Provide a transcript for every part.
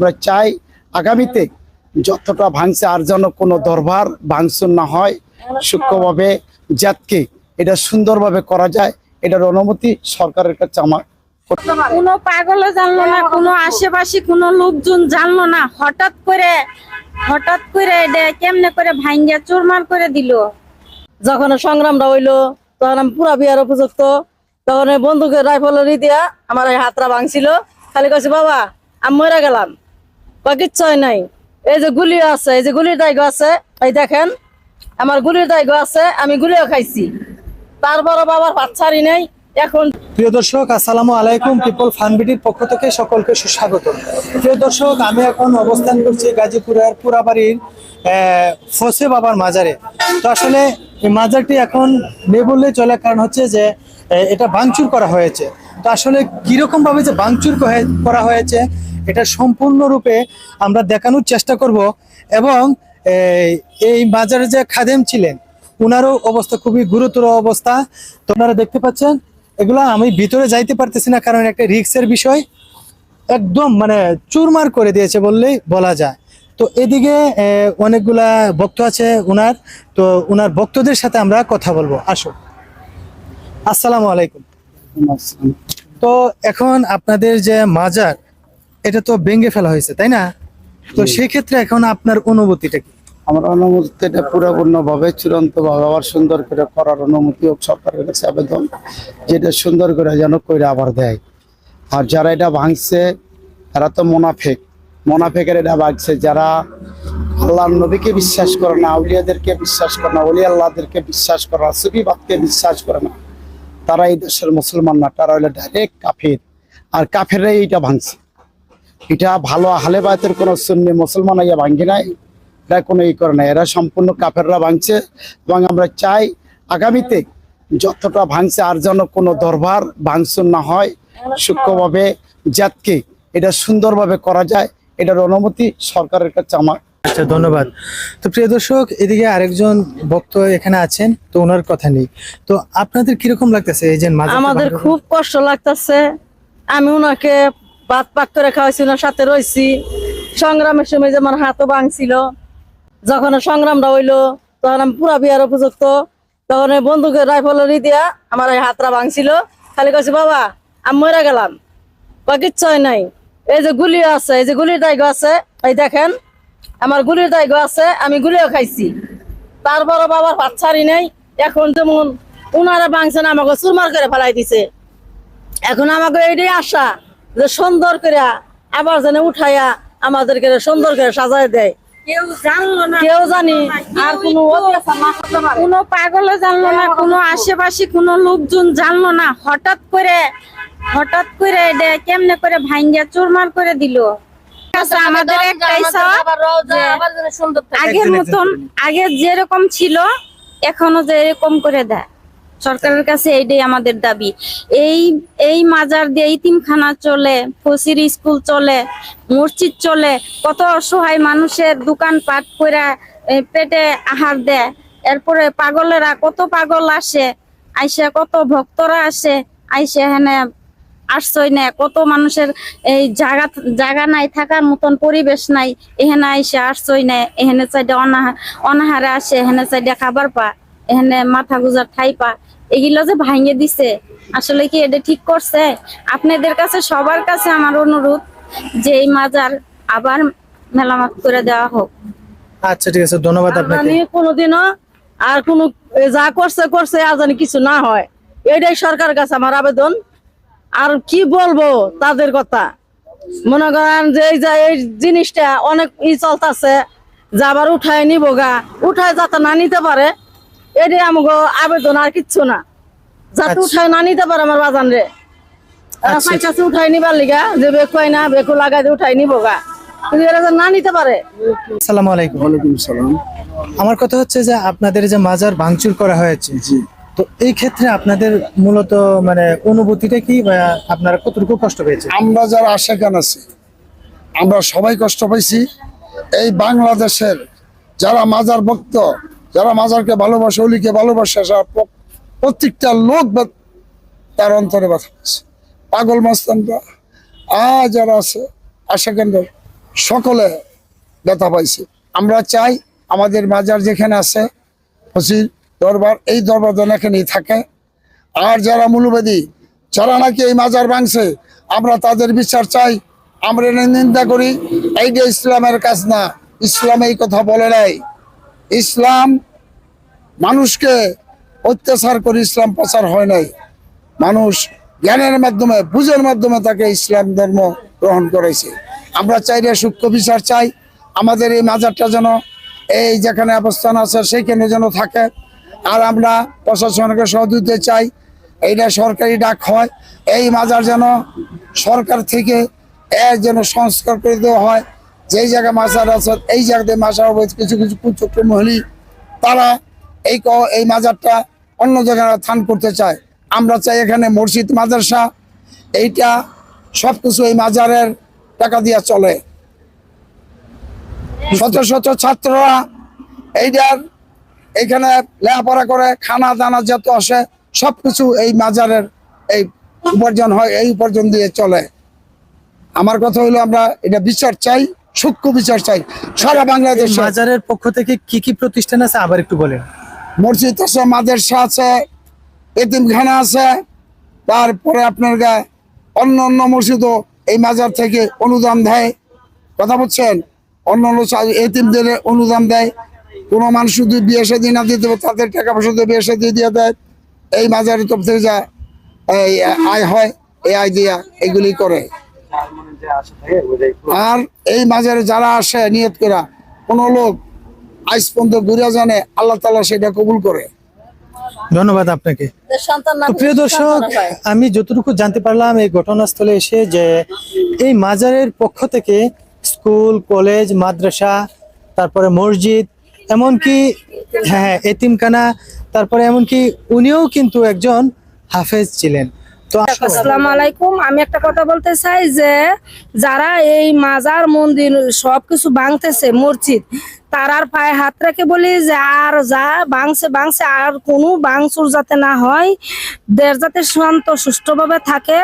আমরা চাই আগামীতে যতটা ভাঙছে আর যেন কোনো দরবার ভাঙচুর না হয় সূক্ষ্মভাবে জাতকে এটা সুন্দরভাবে করা যায় এটার অনুমতি সরকারের কাছে আমার। কোনো পাগলে জানলো না কোনো আশেপাশে কোনো লোকজন জানলো না হঠাৎ করে হঠাৎ করে এটা কেমনে করে ভাঙ্গা চুরমার করে দিল? যখন সংগ্রামটা হইল তখন আমি পুরা বিয়ার উপযুক্ত। তখন ওই বন্দুকের রাইফলের দিয়া আমার এই হাতটা ভাঙছিল। খালি কইছে বাবা আমি মরে গেলাম। বা নাই। এই যে গুলি আছে, এই যে গুলির দায়গ আছে, এই দেখেন, আমার গুলির দায়গ আছে, আমি গুলিও খাইছি। তারপরও বাবার ছাড়ি নাই, এখন প্রিয় দর্শক, আসসালামু আলাইকুম, পিপল ফানবিটির পক্ষ থেকে সকলকে সুস্বাগত। প্রিয় দর্শক, আমি এখন অবস্থান করছি গাজীপুরের পুরাবাড়ির ফসে বাবার মাজারে। তো আসলে এই মাজারটি এখন নেই বললেই চলে কারণ হচ্ছে যে এটা ভাঙচুর করা হয়েছে। তো আসলে কীরকম ভাবে যে ভাঙচুর করা হয়েছে, এটা সম্পূর্ণরূপে আমরা দেখানোর চেষ্টা করব এবং এই- মাজারে যে খাদেম ছিলেন ওনারও অবস্থা খুবই গুরুতর অবস্থা। তো ওনারা দেখতে পাচ্ছেন, এগুলা আমি ভিতরে যাইতে পারতেছি না কারণ একটা রিক্সের বিষয়। একদম মানে চুরমার করে দিয়েছে বললেই বলা যায়। তো এদিকে অনেকগুলা ভক্ত আছে ওনার তো ওনার ভক্তদের সাথে আমরা কথা বলব। আসো আসসালামু আলাইকুম। তো এখন আপনাদের যে মাজার এটা তো ভেঙে ফেলা হয়েছে তাই না? তো সেই ক্ষেত্রে এখন আপনার অনুভূতিটা কি? আমার অনুমতি এটা পুরোপূর্ণ ভাবে চূড়ান্ত ভাবে আবার সুন্দর করে করার অনুমতি হোক সরকারের কাছে আবেদন যেটা সুন্দর করে যেন করে আবার দেয়। আর যারা এটা ভাঙছে তারা তো মোনাফেক। মোনাফেকের এটা ভাঙছে যারা আল্লাহর নবীকে বিশ্বাস করে না আউলিয়াদেরকে বিশ্বাস করে না অলি আল্লাহদেরকে বিশ্বাস করে না সুফিবাদকে বিশ্বাস করে না। তারা এই দেশের মুসলমান না, তারা হলো ডাইরেক্ট কাফের। আর কাফেররাই এইটা ভাঙছে। এটা ভালো আহলে বায়তের কোনো সুন্নি মুসলমান ইয়া ভাঙ্গি নাই, এরা কোনো ই করে না এরা সম্পূর্ণ কাফেররা ভাঙছে এবং আমরা চাই আগামীতে যতটা ভাঙছে আর যেন কোনো দরবার ভাঙচুর না হয়, সূক্ষ্মভাবে জাতকে এটা সুন্দরভাবে করা যায়, এটার অনুমতি সরকারের কাছে আমার আচ্ছা ধন্যবাদ। তো প্রিয় দর্শক এদিকে আরেকজন ভক্ত এখানে আছেন তো ওনার কথা নেই। তো আপনাদের কীরকম লাগতেছে এই যে আমাদের খুব কষ্ট লাগতেছে। আমি ওনাকে ভাত পাক করে খাওয়াইছি ওনার সাথে রয়েছি সংগ্রামের সময় যেমন হাতও ভাঙছিল। যখন সংগ্রামটা হইল তখন আমি পুরা বিয়ার উপযুক্ত। তখন ওই বন্দুকের রাইফলের দিয়া আমার এই হাতটা ভাঙছিল। খালি কইছে বাবা আমি মরে গেলাম। বা কিচ্ছু নাই। এই যে গুলি আছে এই যে গুলির দায়গ আছে এই দেখেন আমার গুলির দায়গ আছে আমি গুলিও খাইছি। তারপরও বাবার ভাত ছাড়ি নাই। এখন যেমন উনারা ভাঙছেন আমাকে চুরমার করে ফেলাই দিছে। এখন আমাকে এইটাই আশা যে সুন্দর করে আবার যেন উঠাইয়া আমাদেরকে সুন্দর করে সাজায় দেয়। কেউ জানলো না। কেউ জানি আর কোনো জানলো না কোনো আশেপাশে কোনো লোকজন জানলো না। হঠাৎ করে হঠাৎ করে এটা কেমনে করে ভাঙ্গা চুরমার করে দিল? আমাদের একটাই থাকে। আগের মতন আগে যেরকম ছিল এখনও যেরকম করে দেয়। সরকারের কাছে এইটাই আমাদের দাবি। এই এই মাজার দিয়ে ইতিমখানা চলে ফসির স্কুল চলে মসজিদ চলে কত অসহায় মানুষের দোকান পাট করে পেটে আহার দেয়। এরপরে পাগলেরা কত পাগল আসে আইসা কত ভক্তরা আসে আইসা এখানে আশ্রয় নেয় কত মানুষের এই জায়গা জায়গা নাই থাকার মতন পরিবেশ নাই এখানে আইসে আশ্রয় নেয় এখানে চাইডে অনাহার অনাহারে আসে এখানে চাইডে খাবার পা এখানে মাথা গুজার ঠাই পা এগুলো যে ভাঙে দিছে আসলে কি এটা ঠিক করছে? আপনাদের কাছে সবার কাছে আমার অনুরোধ যে এই মাজার আবার মেলামত করে দেওয়া হোক। আচ্ছা ঠিক আছে ধন্যবাদ আপনাকে। কোনোদিনও আর কোনো যা করছে করছে আর কিছু না হয়। এটাই সরকার কাছে আমার আবেদন। আর কি বলব তাদের কথা? মনে করেন যে এই যে এই জিনিসটা অনেক ই চলতেছে যে আবার উঠায় নিব গা। উঠায় যাতে না নিতে পারে এটাই আমাকে আবেদন আর কিচ্ছু না। যাতে আচ্ছা। উঠায় না নিতে পারে আমার বাজান রে। আচ্ছা। উঠাই নিবার লিগা যে বেকু না বেকু লাগাই দিয়ে উঠাই নিব গা। কিন্তু এরা যেন না নিতে পারে। আসসালামু আলাইকুম। ওয়ালাইকুম সালাম আমার কথা হচ্ছে যে আপনাদের যে মাজার ভাঙচুর করা হয়েছে তো এই ক্ষেত্রে আপনাদের মূলত মানে অনুভূতিটা কি আপনারা কতটুকু কষ্ট পেয়েছে আমরা যারা আশেখান আছি, আমরা সবাই কষ্ট পাইছি। এই বাংলাদেশের যারা মাজার ভক্ত, যারা মাজারকে ভালোবাসে, অলিকে ভালোবাসে প্রত্যেকটা লোক তার অন্তরে ব্যথা পাচ্ছে পাগল মাস্তানরা আ যারা আছে আশেখানরা সকলে ব্যথা পাইছে। আমরা চাই আমাদের মাজার যেখানে আছে, ফসিল দরবার, এই দরবার যেন এখানেই থাকে। আর যারা মূলবাদী, যারা নাকি এই মাজার ভাঙছে, আমরা তাদের বিচার চাই। আমরা নিন্দা করি। এইটা ইসলামের কাজ না, ইসলাম এই কথা বলে নাই। ইসলাম মানুষকে অত্যাচার করে ইসলাম প্রচার হয় নাই। মানুষ জ্ঞানের মাধ্যমে, বুঝের মাধ্যমে তাকে ইসলাম ধর্ম গ্রহণ করেছে। আমরা চাইলে সূক্ষ্ম বিচার চাই। আমাদের এই মাজারটা যেন এই যেখানে অবস্থান আছে, সেইখানে যেন থাকে। আর আমরা প্রশাসনকে সহযোগিতা চাই। এইটা সরকারি ডাক হয়। এই মাজার যেন সরকার থেকে এর যেন সংস্কার করে দেওয়া হয়। যেই জায়গায় মাজার আছে, এই জায়গাতে মাজার কিছু কিছু কুচক্র মহিলী, তারা এই ক- এই মাজারটা অন্য জায়গায় থান করতে চায়। আমরা চাই এখানে মসজিদ, মাদ্রাসা, এইটা সব কিছু এই মাজারের টাকা দিয়া চলে। শত শত ছাত্ররা এইটার এখানে লেখাপড়া করে খানা দানা যত আসে সবকিছু এই মাজারের এই উপার্জন হয় এই উপার্জন দিয়ে চলে। আমার কথা হলো আমরা এটা বিচার চাই সূক্ষ্ম বিচার চাই সারা বাংলাদেশ। মাজারের পক্ষ থেকে কি কি প্রতিষ্ঠান আছে? আবার একটু বলেন। মসজিদ আছে মাদ্রাসা আছে এতিমখানা আছে তারপরে আপনার গা- অন্য অন্য মসজিদও এই মাজার থেকে অনুদান দেয়। কথা বলছেন? অন্য অন্য এতিমদের অনুদান দেয়। কোনো মানুষ যদি বিয়ে সাদি না দিতে পারে তাদের টাকা পয়সা দিয়ে বিয়ে সাদি দিয়ে দেয়। এই মাজারের তরফ থেকে যা এই আয় হয় এই আয় দিয়া এগুলি করে। আর এই মাজারে যারা আসে নিয়ত করা কোনো লোক আইস পর্যন্ত ঘুরে জানে আল্লাহ তালা সেটা কবুল করে। ধন্যবাদ আপনাকে। প্রিয় দর্শক আমি যতটুকু জানতে পারলাম এই ঘটনাস্থলে এসে যে এই মাজারের পক্ষ থেকে স্কুল কলেজ মাদ্রাসা তারপরে মসজিদ এমনকি হ্যাঁ এতিমখানা তারপরে এমনকি উনিও কিন্তু একজন হাফেজ ছিলেন। তো আলাইকুম। আমি একটা কথা বলতে চাই যে, যারা এই মাজার মন্দির সবকিছু ভাঙতেছে, মসজিদ তারার পায়ে হাত রেখে বলি যে আর যা ভাঙছে ভাঙছে আর কোনো ভাঙচুর যাতে না হয়। দেশ যাতে শান্ত সুষ্ঠুভাবে থাকে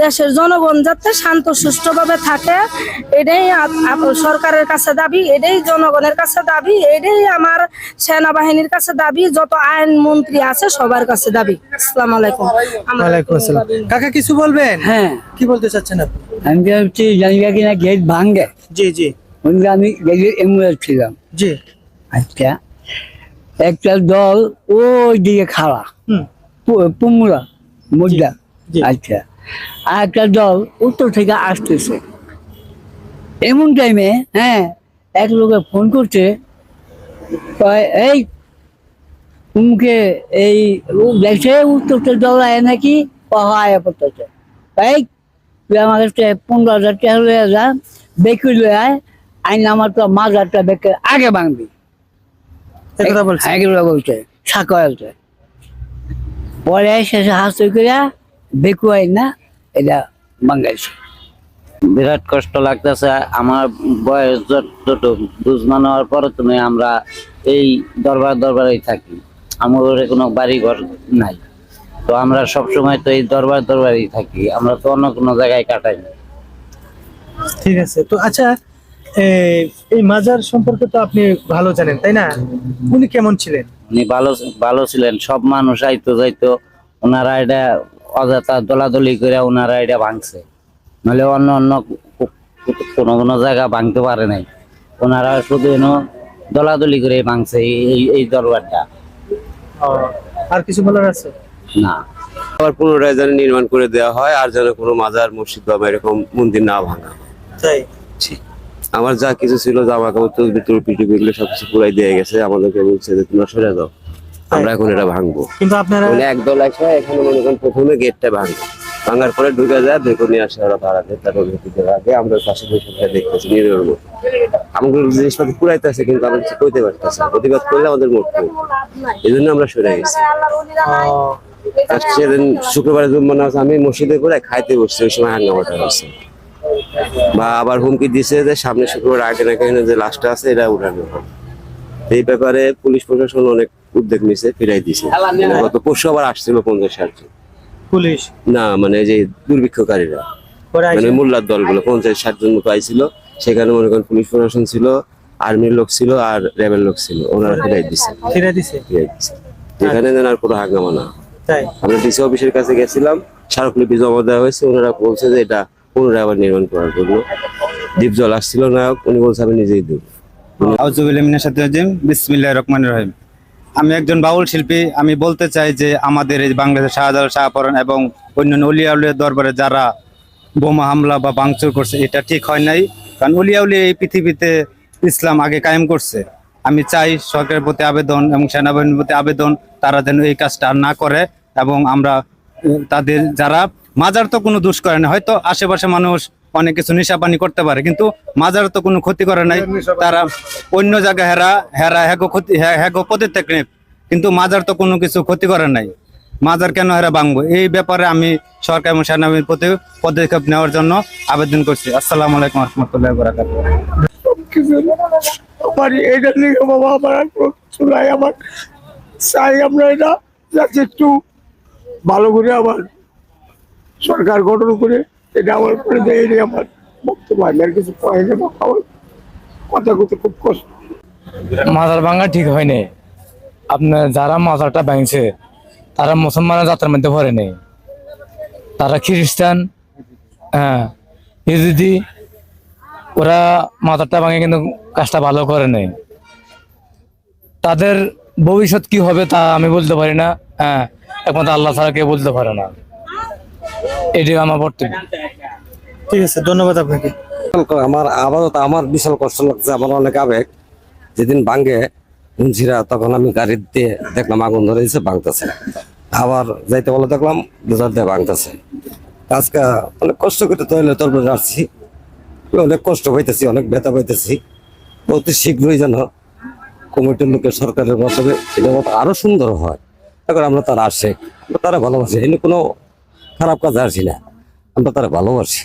দেশের জনগণ যাতে শান্ত সুষ্ঠুভাবে থাকে এটাই সরকারের কাছে দাবি এটাই জনগণের কাছে দাবি এটাই আমার সেনাবাহিনীর কাছে দাবি যত আইন মন্ত্রী আছে সবার কাছে দাবি। আসসালামু আলাইকুম। ওয়ালাইকুম আসসালাম। কাকা কিছু বলবেন? হ্যাঁ। কি বলতে চাচ্ছেন আপনি? আমি ভাবছি জানিবা কিনা গেট ভাঙ্গে জি জি। কিন্তু আমি এমুলেট ছিলাম। জি। আচ্ছা একটা দল ওই দিকে খাড়া পুমুরা মুদ্রা আচ্ছা আর একটা দল উত্তর থেকে আসতেছে। এমন টাইমে হ্যাঁ এক লোকে ফোন করছে এই উমকে এই দেখছে উত্তর থেকে দল আয় নাকি? পাহাড় পড়তেছে এই তুই আমার কাছে পনেরো হাজার টাকা লয়ে যা বেঁকে লয়ে আয় আইন আমার তো মাজারটা বেঁকে আগে ভাঙবি। এগুলো বলছে। সাকয়ালতে পরে শেষে হাসতে করিয়া বেকু আইন না এটা বাঙাইছে বিরাট কষ্ট লাগতেছে আমার বয়স যত- বুঝমান হওয়ার পরে তুমি আমরা এই দরবার দরবারেই থাকি। আমাদের কোনো বাড়ি ঘর নাই। তো আমরা সব সময় তো এই দরবার দরবারেই থাকি আমরা তো অন্য কোনো জায়গায় কাটাই না। ঠিক আছে তো আচ্ছা এই- এই মাজার সম্পর্কে তো আপনি ভালো জানেন তাই না? উনি কেমন ছিলেন? উনি ভালো ভালো ছিলেন সব মানুষ আইতো যাইতো ওনারা এটা অযথা দলাদলি করে ওনারা এটা ভাঙছে। নাহলে অন্য অন্য কোনো কোনো জায়গা ভাঙতে পারে নাই। ওনারা শুধু এনো দলাদলি করে ভাঙছে এই- এই এই দরবারটা। আর কিছু বলার আছে? না। আবার পুনরায় যেন নির্মাণ করে দেওয়া হয় আর যেন কোনো মাজার মসজিদ বা এরকম মন্দির না ভাঙা। তাই? আমার যা কিছু ছিল জামা কাপড় তো ভিতরে পিটুপি এগুলো সবকিছু পুরাই দিয়ে গেছে। আমাদেরকে বলছে যে তোমরা সরে যাও। আমরা এখন এটা ভাঙবো। কিন্তু আপনারা মানে একদল এসে এখানে মনে করেন প্রথমে গেটটা ভাঙবে ভাঙার পরে ঢুকে যায় বেগুন নিয়ে আসে ওরা ভাড়াতে তারপর ভেতরে আগে আমরা পাশে বসে দেখতেছি নিরীহ মতো আমাদের জিনিসপাতি পুরাইতেছে কিন্তু আমরা কিছু কইতে পারতেছি প্রতিবাদ করলে আমাদের মুখ এই জন্য আমরা সরে গেছি। আর সেদিন শুক্রবারে জুম্মা নামাজ আমি মসজিদে করে খাইতে বসছি ওই সময় হাঙ্গামাটা হয়েছে। বা আবার হুমকি দিছে যে সামনে শুক্রবার আগে না কেন যে লাস্টটা আছে এটা উঠানো হবে। এই ব্যাপারে পুলিশ প্রশাসন অনেক উদ্যোগ নিছে ফিরাই দিছে। গত পরশু আবার আসছিল পঞ্চাশ ষাট জন। পুলিশ? না মানে যে দুর্ভিক্ষকারীরা। মানে মোল্লার দলগুলো পঞ্চাশ ষাট জন মতো আইছিল। সেখানে মনে করেন পুলিশ প্রশাসন ছিল আর্মির লোক ছিল আর র্যাবের লোক ছিল ওনারা ফিরাই দিছে। ফিরে দিছে? ফিরাই দিছে। এখানে যেন আর কোনো হাঙ্গামা না তাই? আমরা ডিসি অফিসের কাছে গেছিলাম স্মারকলিপি জমা দেওয়া হয়েছে ওনারা বলছে যে এটা পুনরায় আবার নির্মাণ করার জন্য। দ্বীপ জল আসছিল, নায়ক, উনি বলছে, আমি নিজেই দেবো আমি একজন বাউল শিল্পী, আমি বলতে চাই যে আমাদের এই বাংলাদেশ শাহজালাল শাহপরণ এবং অন্যান্য উলিয়া উলিয়া দরবারে যারা বোমা হামলা বা ভাঙচুর করছে, এটা ঠিক হয় নাই। কারণ উলিয়া উলিয়া এই পৃথিবীতে ইসলাম আগে কায়েম করছে। আমি চাই সরকারের প্রতি আবেদন এবং সেনাবাহিনীর প্রতি আবেদন, তারা যেন এই কাজটা না করে এবং আমরা, তাদের যারা মাজার তো কোনো দোষ করে না। হয়তো আশেপাশে মানুষ অনেক কিছু নেশা পানি করতে পারে কিন্তু মাজার তো কোনো ক্ষতি করে নাই। তারা অন্য জায়গায় হেরা হেরা হ্যাগো ক্ষতি হ্যাঁ- হ্যাগো পদত্যাগ কিন্তু মাজার তো কোনো কিছু ক্ষতি করে নাই। মাজার কেন হেরা ভাঙবো? এই ব্যাপারে আমি সরকার এবং সেনাবাহিনীর প্রতি পদক্ষেপ নেওয়ার জন্য আবেদন করছি। আসসালামু আলাইকুম রহমতুল্লাহ বরাকাত আমার এটা নিয়ে বাবা আমার আমার চাই আমরা এটা যাতে একটু ভালো করে আবার সরকার গঠন করে এটা আমার করে দেয়নি আমার বক্তব্য। আমি আর কিছু কয় না কথা কথা খুব কষ্ট। মাজার ভাঙা ঠিক হয়নি আপনার যারা মাজারটা ভাঙছে, তারা মুসলমানের যাত্রার মধ্যে ভরে নেই। তারা খ্রিস্টান হ্যাঁ ইহুদি, ওরা মাজারটা ভাঙে কিন্তু কাজটা ভালো করে নেই। তাদের ভবিষ্যৎ কি হবে তা আমি বলতে পারি না হ্যাঁ একমাত্র আল্লাহ ছাড়া কেউ বলতে পারে না। এটাই আমার বক্তব্য। ঠিক আছে ধন্যবাদ আপনাকে। আমার আপাতত আমার বিশাল কষ্ট লাগছে আমার অনেক আবেগ। যেদিন ভাঙ্গে মুন্সিরা তখন আমি গাড়ি দিয়ে দেখলাম আগুন ধরে দিয়েছে ভাঙতেছে। আবার যাইতে বলে দেখলাম দুধার দিয়ে ভাঙতেছে। আজকে অনেক কষ্ট করে তৈলে তোর আসছি অনেক কষ্ট পাইতেছি অনেক ব্যথা পাইতেছি। অতি শীঘ্রই যেন কমিটির লোকের সরকারের মাধ্যমে এটা মতো আরও সুন্দর হয়। এখন আমরা তারা আসে তারা ভালোবাসি। এনে কোনো খারাপ কাজে আসি না। আমরা তারা ভালোবাসি।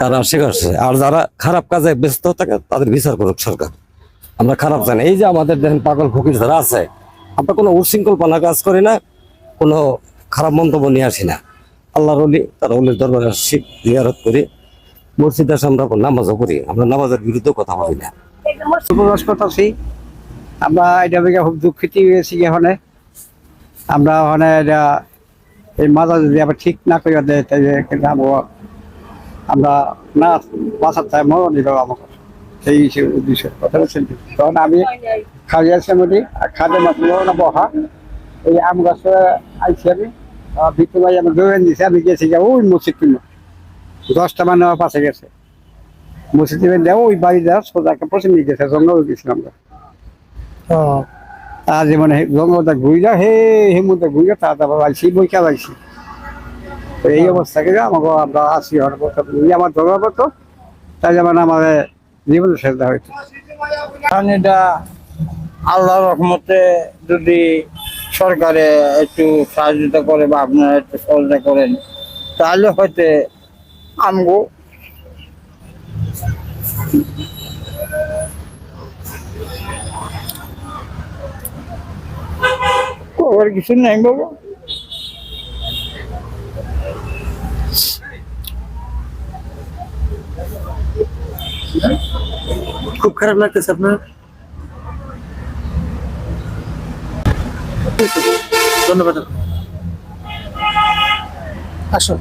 তারা শেখাচ্ছে আর যারা খারাপ কাজে ব্যস্ত থাকে, তাদের বিচার করুক সরকার। আমরা খারাপ জানি। এই যে আমাদের দেখেন পাগল ফকির যারা আছে, আমরা কোনো উশৃঙ্খলপনা কাজ করি না, কোনো খারাপ মন্তব্য নিয়ে আসি না। আল্লাহর অলি তার অলির দরবারে আসি জিয়ারত করি। মসজিদে আসে আমরা নামাজও করি আমরা নামাজের বিরুদ্ধে কথা বলি না। আমরা এটা খুব দুঃখিত হয়েছি এখানে। আমরা ওখানে এটা এই মাজা যদি আবার ঠিক না করে দেয় তাহলে আমরা না বাসার চাই, মরণ দিল আমাকে। সেই উদ্দেশ্য। কথা বলছেন তখন আমি আছে মধ্যে আর খাদ্য মাছ না বহা এই আম গাছে আইছি আমি। ভিতরে ভাই আমার দৌড়ে দিয়েছে আমি গেছি গিয়ে ওই মসজিদ কিনো দশটা মানে আমার পাশে গেছে। মসজিদ ওই বাড়ি দেওয়া সোজা একটা পছন্দ গেছে, জঙ্গল গেছিলাম আমরা। আর যেমন জঙ্গলটা ঘুরিলা হে হেমুতে ঘুরিলা তা তারপর আইসি বইকা আইসি এই অবস্থাকে থেকে আমাকে আমরা আসি বলি আমার ধরার মতো তাই যেমন আমাদের জীবন দেওয়া হইতো। এটা আল্লাহর রহমতে যদি সরকারে একটু সাহায্যতা করে বা আপনারা একটু সহযোগিতা করেন, তাহলে হয়তো আমগো করার কিছু নেই বাবা খুব খারাপ লাগতেছে আপনার ধন্যবাদ আসো